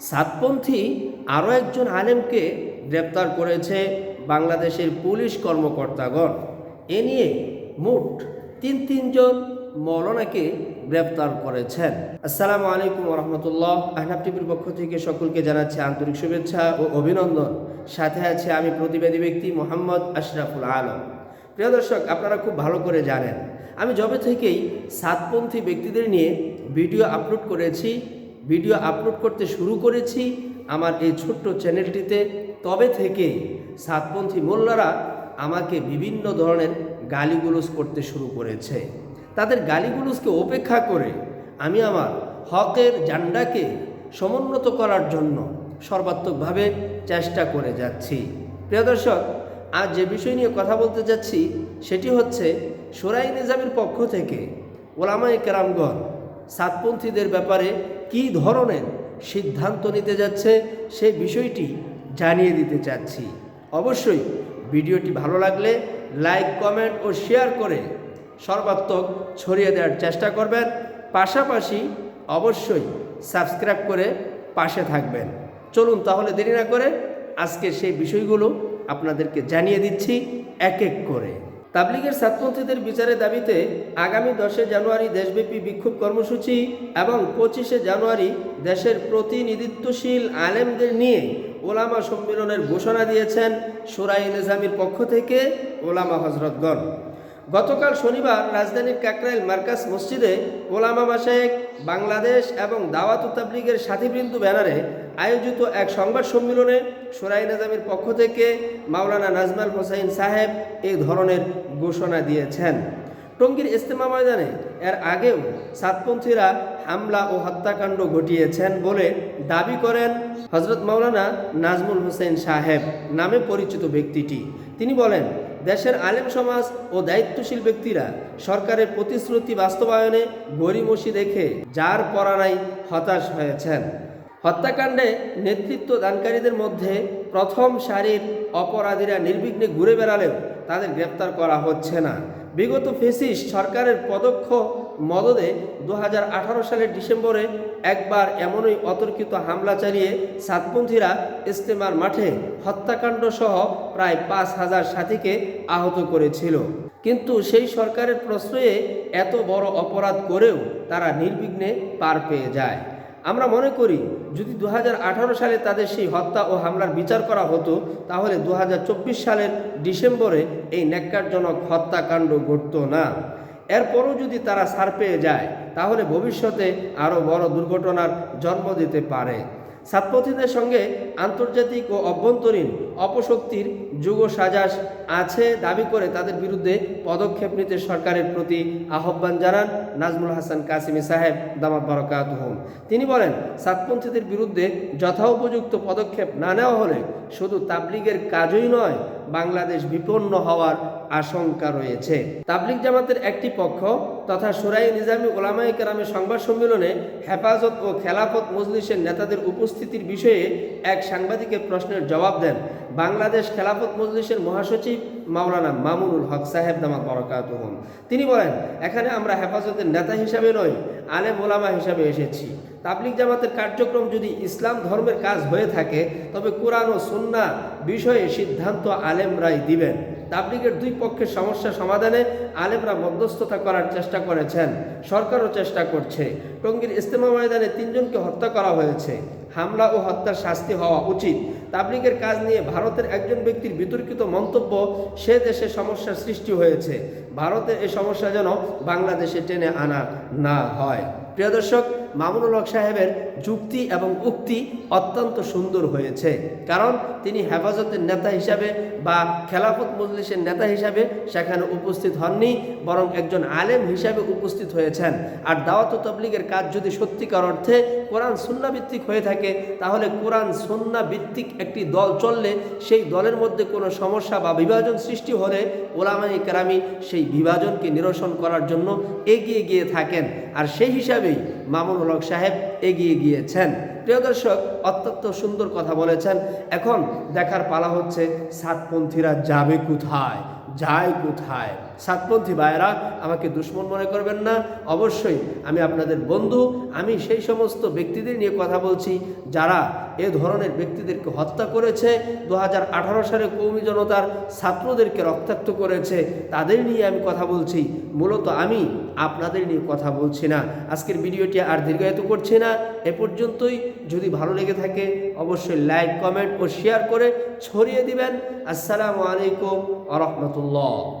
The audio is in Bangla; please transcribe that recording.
সাতপন্থী আরও একজন আলেমকে গ্রেপ্তার করেছে বাংলাদেশের পুলিশ কর্মকর্তাগণ। এ নিয়ে মোট তিন তিনজন মৌলানাকে গ্রেপ্তার করেছেন। আসসালামু আলাইকুম রহমতুল্লাহ আহনাব টিভির পক্ষ থেকে সকলকে জানাচ্ছি আন্তরিক শুভেচ্ছা ও অভিনন্দন। সাথে আছে আমি প্রতিবাদী ব্যক্তি মোহাম্মদ আশরাফুল আলম। প্রিয় দর্শক, আপনারা খুব ভালো করে জানেন, আমি যবে থেকেই সাতপন্থী ব্যক্তিদের নিয়ে ভিডিও আপলোড করেছি। ভিডিও আপলোড করতে শুরু করেছি আমার এই ছোট্ট চ্যানেলটিতে। তবে থেকে সাতপন্থী মোল্লারা আমাকে বিভিন্ন ধরনের গালিগুলোজ করতে শুরু করেছে। তাদের গালিগুলোজকে উপেক্ষা করে আমি আমার হকের জান্ডাকে সমুন্নত করার জন্য সর্বাত্মকভাবে চেষ্টা করে যাচ্ছি। প্রিয় দর্শক, আজ যে বিষয় নিয়ে কথা বলতে যাচ্ছি, সেটি হচ্ছে সোরাই নিজামের পক্ষ থেকে ওলামাই কেরামগণ সাতপন্থীদের ব্যাপারে কী ধরনের সিদ্ধান্ত নিতে যাচ্ছে সেই বিষয়টি জানিয়ে দিতে চাচ্ছি। অবশ্যই ভিডিওটি ভালো লাগলে লাইক, কমেন্ট ও শেয়ার করে সর্বাত্মক ছড়িয়ে দেওয়ার চেষ্টা করবেন। পাশাপাশি অবশ্যই সাবস্ক্রাইব করে পাশে থাকবেন। চলুন তাহলে দেরি না করে আজকে সেই বিষয়গুলো আপনাদেরকে জানিয়ে দিচ্ছি এক এক করে। তাবলিগের ছাত্রমন্ত্রীদের বিচারের দাবিতে আগামী দশে জানুয়ারি দেশব্যাপী বিক্ষোভ কর্মসূচি এবং পঁচিশে জানুয়ারি দেশের প্রতিনিধিত্বশীল আলেমদের নিয়ে ওলামা সম্মেলনের ঘোষণা দিয়েছেন সোরাই নিজামির পক্ষ থেকে ওলামা হজরতগণ গতকাল শনিবার রাজধানীর কাকরাইল মার্কাস মসজিদে ওলামা মাসায়েক বাংলাদেশ এবং দাওয়াত তাবলিগের সাথীবৃন্দু ব্যানারে আয়োজিত এক সংবাদ সম্মেলনে সোরাই নিজামের পক্ষ থেকে মাওলানা নাজমাল হোসাইন সাহেব এই ধরনের ঘোষণা দিয়েছেন। টঙ্গীর ইস্তেমা ময়দানে এর আগেও সাতপন্থীরা হামলা ও হত্যাকাণ্ড ঘটিয়েছেন বলে দাবি করেন হজরত মাওলানা নাজমুল হোসেন সাহেব নামে পরিচিত ব্যক্তিটি। তিনি বলেন দেশের আলেম সমাজ ও দায়িত্বশীল ব্যক্তিরা সরকারের প্রতিশ্রুতি বাস্তবায়নে গরিমসি দেখে যার পরাই হতাশ হয়েছেন। হত্যাকাণ্ডে নেতৃত্ব দানকারীদের মধ্যে প্রথম সারির অপরাধীরা নির্বিঘ্নে ঘুরে বেড়ালেও তাদের গ্রেপ্তার করা হচ্ছে না। বিগত ফেসিস সরকারের পদক্ষ মদদে দু হাজার আঠারো সালের ডিসেম্বরে একবার এমনই অতর্কিত হামলা চালিয়ে সাতপন্থীরা ইস্তেমার মাঠে হত্যাকাণ্ড সহ প্রায় পাঁচ হাজার সাথীকে আহত করেছিল। কিন্তু সেই সরকারের প্রশ্রয়ে এত বড় অপরাধ করেও তারা নির্বিঘ্নে পার পেয়ে যায়। আমরা মনে করি, যদি দু হাজার আঠারো সালে তাদের সেই হত্যা ও হামলার বিচার করা হতো, তাহলে দু হাজার চব্বিশ সালের ডিসেম্বরে এই ন্যাক্কারজনক হত্যাকাণ্ড ঘটত না। এরপরও যদি তারা সার পেয়ে যায়, তাহলে ভবিষ্যতে আরও বড় দুর্ঘটনার জন্ম দিতে পারে। ছাত্রপথীদের সঙ্গে আন্তর্জাতিক ও অভ্যন্তরীণ অপশক্তির যুগ সাজাস আছে দাবি করে তাদের বিরুদ্ধে পদক্ষেপ নিতে সরকারের প্রতি আহ্বান জানান নাজমুল হাসান কাসিমি সাহেব, দামাত বরকাত তিনি বলেন সাতপন্থীদের বিরুদ্ধে যথোপযুক্ত পদক্ষেপ না নেওয়া হলে শুধু তাবলিগের কাজই নয়, বাংলাদেশ বিপন্ন হওয়ার আশঙ্কা রয়েছে। তাবলিগ জামাতের একটি পক্ষ তথা সুরাই নিজামী ওলামাই কেরামের সংবাদ সম্মেলনে হেফাজত ও খেলাফত মজলিসের নেতাদের উপস্থিতির বিষয়ে এক সাংবাদিকের প্রশ্নের জবাব দেন বাংলাদেশ খেলাফত মজলিসের মহাসচিব মাওলানা মামুনুল হক সাহেব দামা বরকাত তিনি বলেন, এখানে আমরা হেফাজতের নেতা হিসাবে নয় আলেম মোলামা হিসাবে এসেছি। তাবলিক জামাতের কার্যক্রম যদি ইসলাম ধর্মের কাজ হয়ে থাকে, তবে কোরআন ও সন্না বিষয়ে সিদ্ধান্ত আলেমরাই দিবেন। তাবলিগের দুই পক্ষের সমস্যা সমাধানে আলেমরা মধ্যস্থতা করার চেষ্টা করেছেন, সরকারও চেষ্টা করছে। টঙ্গীর ইস্তেমা ময়দানে তিনজনকে হত্যা করা হয়েছে। হামলা ও হত্যার শাস্তি হওয়া উচিত। তাবলিগের কাজ নিয়ে ভারতের একজন ব্যক্তির বিতর্কিত মন্তব্য সে দেশে সমস্যার সৃষ্টি হয়েছে। ভারতের এই সমস্যা যেন বাংলাদেশে টেনে আনা না হয়। প্রিয় দর্শক মামুনুল হক সাহেবের যুক্তি এবং উক্তি অত্যন্ত সুন্দর হয়েছে। কারণ তিনি হেফাজতের নেতা হিসাবে বা খেলাফত মজলিসের নেতা হিসাবে সেখানে উপস্থিত হননি, বরং একজন আলেম হিসাবে উপস্থিত হয়েছেন। আর দাওয়াত তবলিগের কাজ যদি সত্যিকার অর্থে কোরআন সুন্না ভিত্তিক হয়ে থাকে, তাহলে কোরআন সুন্না ভিত্তিক একটি দল চললে সেই দলের মধ্যে কোনো সমস্যা বা বিভাজন সৃষ্টি হলে ওলামাই কেরামি সেই বিভাজনকে নিরসন করার জন্য এগিয়ে গিয়ে থাকেন। আর সেই হিসাবেই মামুনুল হক সাহেব এগিয়ে গিয়েছেন। প্রিয় দর্শক, অত্যন্ত সুন্দর কথা বলেছেন। এখন দেখার পালা হচ্ছে, সাতপন্থীরা যাবে কোথায়? যায় কোথায়? সাতপন্থী ভাইয়েরা, আমাকে দুশ্মন মনে করবেন না। অবশ্যই আমি আপনাদের বন্ধু। আমি সেই সমস্ত ব্যক্তিদের নিয়ে কথা বলছি। যারা এ ধরনের ব্যক্তিদেরকে হত্যা করেছে। দু হাজার আঠারো সালে কৌমি জনতার ছাত্রদেরকে রক্তাক্ত করেছে। তাদের নিয়ে আমি কথা বলছি। মূলত আমি আপনাদের নিয়ে কথা বলছি না। আজকের ভিডিওটি আর দীর্ঘায়িত করছি না। এ পর্যন্তই। যদি ভালো লেগে থাকে, অবশ্যই লাইক, কমেন্ট ও শেয়ার করে ছড়িয়ে দিবেন। আসসালামু আলাইকুম আ রহমতুল্লাহ।